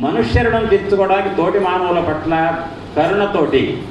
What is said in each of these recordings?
మనుష్య రుణం తీర్చుకోవడానికి తోటి మానవుల పట్ల కరుణతోటి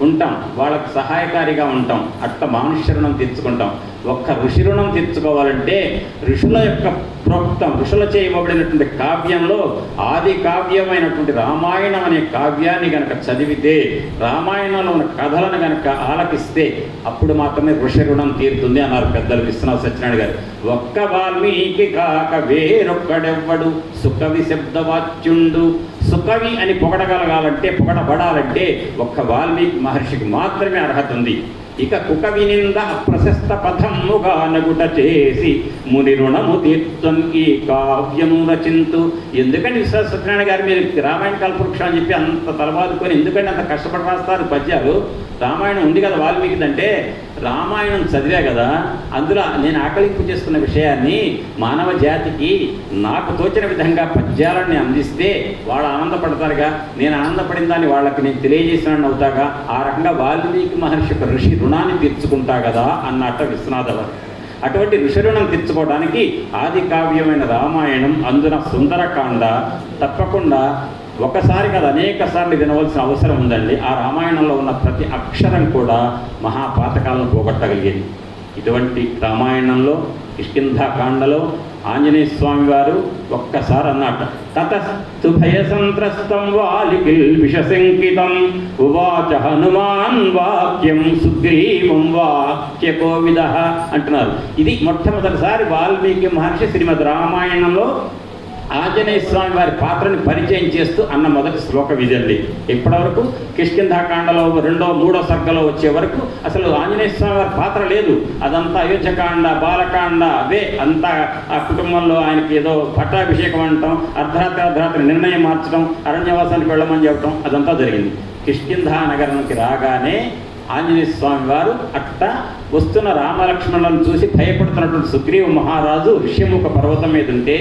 ఉంటాం. వాళ్ళకు సహాయకారిగా ఉంటాం. అట్ట మానుష్య రుణం తీర్చుకుంటాం. ఒక్క ఋషి రుణం తీర్చుకోవాలంటే ఋషుల యొక్క ప్రోక్తం ఋషుల చేయబడినటువంటి కావ్యంలో ఆది కావ్యమైనటువంటి రామాయణం అనే కావ్యాన్ని గనక చదివితే రామాయణంలో ఉన్న కథలను గనక ఆలకిస్తే అప్పుడు మాత్రమే ఋషి రుణం తీరుతుంది అన్నారు పెద్దలు విశ్వనాథ్ సత్యనారాయణ గారు. ఒక్క వాల్మీకి కాక వేరొక్కడెవ్వడు? సుఖవి శబ్దవాచ్యుండు. సుఖవి అని పొగడగలగాలంటే పొగడబడాలంటే ఒక్క వాల్మీకి మహర్షికి మాత్రమే అర్హత ఉంది. ఇక కుక వినింద ప్రశస్త పథముగా నగుట చేసి ముని రుణము తీర్థం ఈ కావ్యము రచింతు. ఎందుకంటే విశ్వసత్యనారాయణ గారు మీరు రామాయణ కల్పవృక్షం అని చెప్పి అంత తలబాదుకొని ఎందుకంటే అంత కష్టపడి రాస్తారు? పద్యాలు రామాయణం ఉంది కదా వాల్మీకిదంటే. రామాయణం చదివా కదా. అందులో నేను ఆకలింపు చేసుకున్న విషయాన్ని మానవ జాతికి నాకు తోచిన విధంగా పద్యాలని అందిస్తే వాళ్ళు ఆనందపడతారుగా. నేను ఆనందపడిన దాన్ని వాళ్ళకి నేను తెలియజేసిన అవుతాగా. ఆ రకంగా వాల్మీకి మహర్షి యొక్క ఋషి రుణాన్ని తీర్చుకుంటా కదా అన్నట్ట విశ్వనాథ అటువంటి ఋషిరుణం తీర్చుకోవడానికి ఆది కావ్యమైన రామాయణం అందున సుందరకాండ తప్పకుండా ఒకసారి కాదు అనేక సార్లు వినవలసిన అవసరం ఉందండి. ఆ రామాయణంలో ఉన్న ప్రతి అక్షరం కూడా మహాపాతకాలను పోగొట్టగలిగేది. ఇటువంటి రామాయణంలో కిష్కింధాకాండలో ఆంజనేయ స్వామి వారు ఒక్కసారి అన్నట్ట తతస్తు భయ సంత్రస్తం వాలికిల్ విషశంకితం ఉవాచ హనుమాన్ వాక్యం సుగ్రీవం వాక్య కోవిద అంటున్నారు. ఇది మొట్టమొదటిసారి వాల్మీకి మహర్షి శ్రీమద్ రామాయణంలో ఆంజనేయ స్వామి వారి పాత్రని పరిచయం చేస్తూ అన్న మొదటి శ్లోకం ఇదండి ఇప్పటివరకు కిష్కింధాకాండలో రెండో మూడో సర్గలో వచ్చే వరకు అసలు ఆంజనేయ స్వామి వారి పాత్ర లేదు. అదంతా అయోధ్యకాండ బాలకాండ అవే. అంతా ఆ కుటుంబంలో ఆయనకి ఏదో పట్టాభిషేకం అనటం అర్ధరాత్రి అర్ధరాత్రి నిర్ణయం మార్చడం అరణ్యవాసానికి వెళ్ళమని చెప్పడం అదంతా జరిగింది. కిష్కింధా నగరానికి రాగానే ఆంజనేయ స్వామి వారు అట్ట వస్తున్న రామలక్ష్మణులను చూసి భయపడుతున్నటువంటి సుగ్రీవ మహారాజు ఋష్యముఖ పర్వతం మీద ఉంటే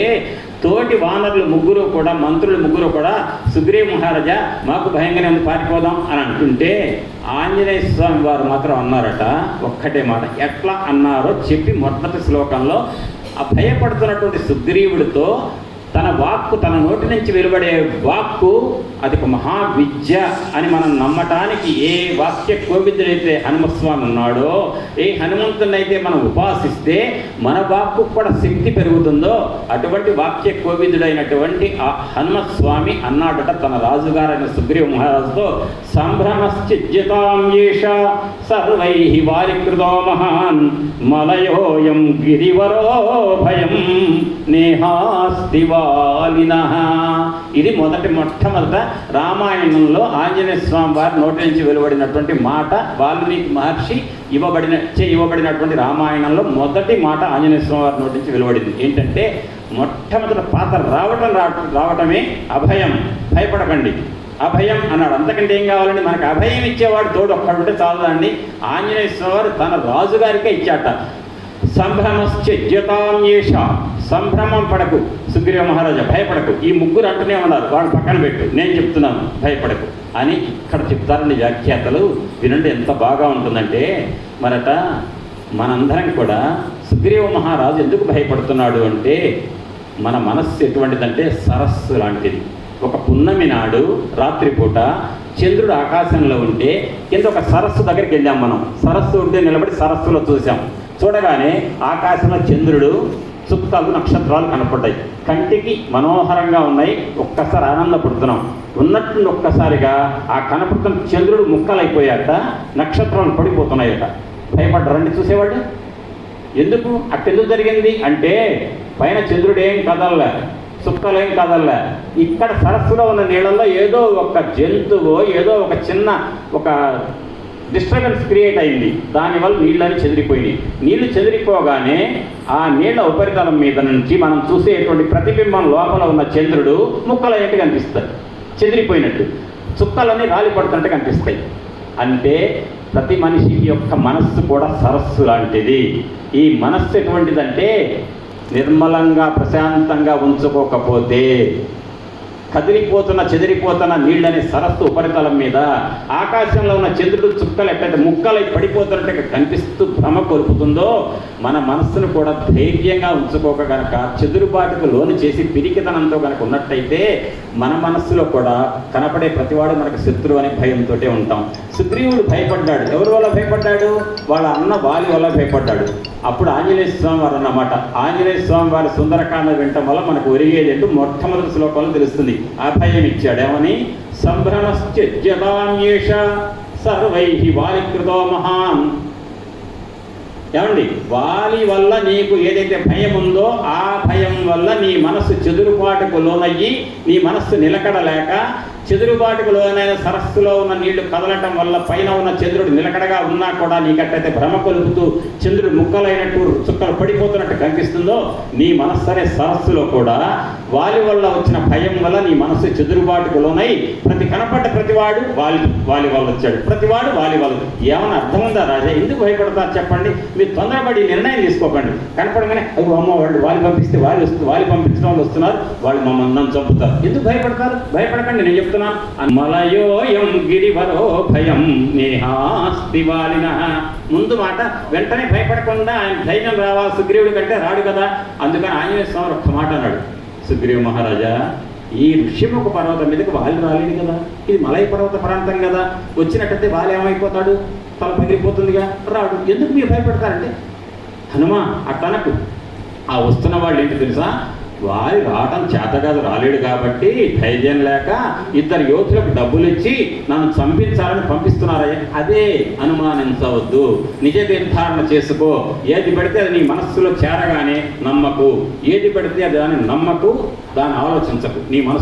తోటి వానరులు ముగ్గురు కూడా మంత్రులు ముగ్గురు కూడా సుగ్రీవ మహారాజా మాకు భయంగానే ఉంది పారిపోదాం అని అంటుంటే ఆంజనేయ స్వామి వారు మాత్రం అన్నారట ఒక్కటే మాట ఎట్లా అన్నారో చెప్పి మొదటి శ్లోకంలో ఆ భయపడుతున్నటువంటి సుగ్రీవుడితో తన వాక్కు తన నోటి నుంచి వెలువడే వాక్కు అది ఒక మహావిద్య అని మనం నమ్మటానికి ఏ వాక్య కోవిదుడైతే హనుమస్వామి ఉన్నాడో ఏ హనుమంతునైతే మనం ఉపాసిస్తే మన వాక్కు కూడా శక్తి పెరుగుతుందో అటువంటి వాక్య కోవిదుడైనటువంటి ఆ హనుమస్వామి అన్నాడట తన రాజుగారైన సుగ్రీవ మహారాజుతో సంభ్రమశ్చిజ్యతాం ఏష సర్వై వారికృతో మహాన్ మలయోయం గిరివరో భయం నేహాస్తివా వాలిన ఇది మొదటి మొట్టమొదట రామాయణంలో ఆంజనేయ స్వామి వారి నోటి నుంచి వెలువడినటువంటి మాట వాల్మీకి మహర్షి ఇవ్వబడిన చే ఇవ్వబడినటువంటి రామాయణంలో మొదటి మాట ఆంజనేయ స్వామి వారి నోటి నుంచి వెలువడింది. ఏంటంటే మొట్టమొదటి పాత్ర రావటం రావటం రావటమే అభయం. భయపడకండి. అభయం అన్నాడు. అంతకంటే ఏం కావాలండి? మనకు అభయం ఇచ్చేవాడు తోడు ఒక్కడుంటే చాలదండి ఆంజనేయ స్వామి వారు తన రాజుగారికే ఇచ్చాట. సంభ్రమశ్చర్యతాం ఏష సంభ్రమం పడకు. సుగ్రీవ మహారాజా భయపడకు. ఈ ముగ్గురు అంటూనే ఉన్నారు. వాళ్ళు పక్కన పెట్టు. నేను చెప్తున్నాను భయపడకు. అని ఇక్కడ చెప్తారండి వ్యాఖ్యాతలు. వినండి ఎంత బాగా ఉంటుందంటే మరట మనందరం కూడా సుగ్రీవ మహారాజు ఎందుకు భయపడుతున్నాడు అంటే మన మనస్సు ఎటువంటిదంటే సరస్సు లాంటిది. ఒక పున్నమి నాడు రాత్రిపూట చంద్రుడు ఆకాశంలో ఉంటే కింద ఒక సరస్సు దగ్గరికి వెళ్ళాం మనం. సరస్సు ఉంటే నిలబడి సరస్సులో చూసాం చూడగానే ఆకాశంలో చంద్రుడు చుక్కలు నక్షత్రాలు కనపడ్డాయి. కంటికి మనోహరంగా ఉన్నాయి. ఒక్కసారి ఆనందపడుతున్నాం ఉన్నట్టుండి ఒక్కసారిగా ఆ కనపడుతున్న చంద్రుడు ముక్కలైపోయాక నక్షత్రాలు పడిపోతున్నాయట. భయపడ్డారండి చూసేవాళ్ళు. ఎందుకు? అట్టెందుకు జరిగింది? అంటే పైన చంద్రుడు ఏం కదలలే. ఏం కదలలే. ఇక్కడ సరస్సులో ఉన్న నీళ్ళల్లో ఏదో ఒక జంతువు ఏదో ఒక చిన్న ఒక డిస్టర్బెన్స్ క్రియేట్ అయింది. దానివల్ల నీళ్ళని చెదిరిపోయినాయి. నీళ్ళు చెదిరిపోగానే ఆ నీళ్ళ ఉపరితలం మీద నుంచి మనం చూసేటువంటి ప్రతిబింబం లోపల ఉన్న చంద్రుడు ముక్కలయ్యట్టు కనిపిస్తాయి చెదిరిపోయినట్టు. చుక్కలన్నీ రాలిపడుతున్నట్టు కనిపిస్తాయి. అంటే ప్రతి మనిషి యొక్క మనస్సు కూడా సరస్సు లాంటిది. ఈ మనస్సు ఎటువంటిదంటే నిర్మలంగా ప్రశాంతంగా ఉంచుకోకపోతే కదిలిపోతున్న చెదిరిపోతున్న నీళ్ళని సరస్సు ఉపరితలం మీద ఆకాశంలో ఉన్న చంద్రుడు చుక్కలు పెద్ద ముక్కలై పడిపోతున్నట్టుగా కనిపిస్తూ భ్రమ కొలుపుతుందో మన మనస్సును కూడా ధైర్యంగా ఉంచుకోక గనక చెదురుబాటుకు లోను చేసి పిరికితనంతో గనక ఉన్నట్టయితే మన మనస్సులో కూడా కనపడే ప్రతివాడు మనకు శత్రువు అనే భయంతో ఉంటాం. సుగ్రీవుడు భయపడ్డాడు. ఎవరి వల్ల భయపడ్డాడు? వాళ్ళ అన్న వాలి వల్ల భయపడ్డాడు. అప్పుడు ఆంజనేయ స్వామి వారు అన్నమాట. ఆంజనేయ స్వామి వారి సుందరకాండ వినటం వల్ల మనకు ఒరిగేది అంటూ మొట్టమొదటి శ్లోకంలో తెలుస్తుంది. అభయం ఇచ్చాడు ఏమని సంభ్రమశ్చేష సర్వై వాలికృతో మహాన్ ఏమండి? వాలి వల్ల నీకు ఏదైతే భయం ఉందో ఆ భయం వల్ల నీ మనస్సు చెదురుపాటుకు లోనయ్యి నీ మనస్సు నిలకడలేక చెదురుబాటుకు లోనైన సరస్సులో ఉన్న నీళ్ళు కదలటం వల్ల పైన ఉన్న చంద్రుడు నిలకడగా ఉన్నా కూడా నీకట్టయితే భ్రమ కొలుపుతూ చంద్రుడు ముక్కలైనట్టు చుక్కలు పడిపోతున్నట్టు కనిపిస్తుందో నీ మనస్సు అనే సరస్సులో కూడా వాలి వల్ల వచ్చిన భయం వల్ల నీ మనస్సు చెదురుబాటుకు లోనై ప్రతి కనపడ్డ ప్రతివాడు వాలి వాలి వల్ల వచ్చాడు. ప్రతివాడు వాలి వల్ల ఏమైనా అర్థం ఉందా రాజా? ఎందుకు భయపడతారు చెప్పండి? మీరు తొందరపడి నిర్ణయం తీసుకోకండి. కనపడగానే అవి అమ్మ వాళ్ళు వాలి పంపిస్తే వాలి వస్తు వాలి పంపించడం వాళ్ళు వస్తున్నారు వాళ్ళు మమ్మల్ని చంపుతారు. ఎందుకు భయపడతారు? భయపడకండి నేను చెప్తున్నాను మలయోయం గిరివరో భయం నేహాస్తి వాలిన. ముందు మాట వెంటనే భయపడకుండా ఆయన ధైర్యం రావాలి. సుగ్రీవుడి కంటే రాడు కదా. అందుకని ఆంజనేయ స్వామి ఒక్క మాట అన్నాడు. సుగ్రీవ మహారాజా ఈ ఋషిముఖ పర్వతం మీదకి వాలి రాలేదు కదా. ఇది మలయ పర్వత ప్రాంతం కదా. వచ్చినట్టయితే వాలి ఏమైపోతాడు? తల పగిలిపోతుందిగా రాడు. ఎందుకు మీరు భయపడతారంటే? హనుమ అట్టనకు ఆ వస్తున్న వాళ్ళు ఏంటి తెలుసా? వారి రావటం చేతగాదు రాలేడు కాబట్టి ధైర్యం లేక ఇద్దరు యోధులకు డబ్బులు ఇచ్చి నన్ను చంపించాలని పంపిస్తున్నారయ్య. అదే అనుమానించవద్దు. నిజ నిర్ధారణ చేసుకో. ఏది పెడితే అది నీ మనస్సులో చేరగానే నమ్మకు. ఏది పెడితే అది దాన్ని నమ్మకు దాన్ని ఆలోచించకు. నీ మనసు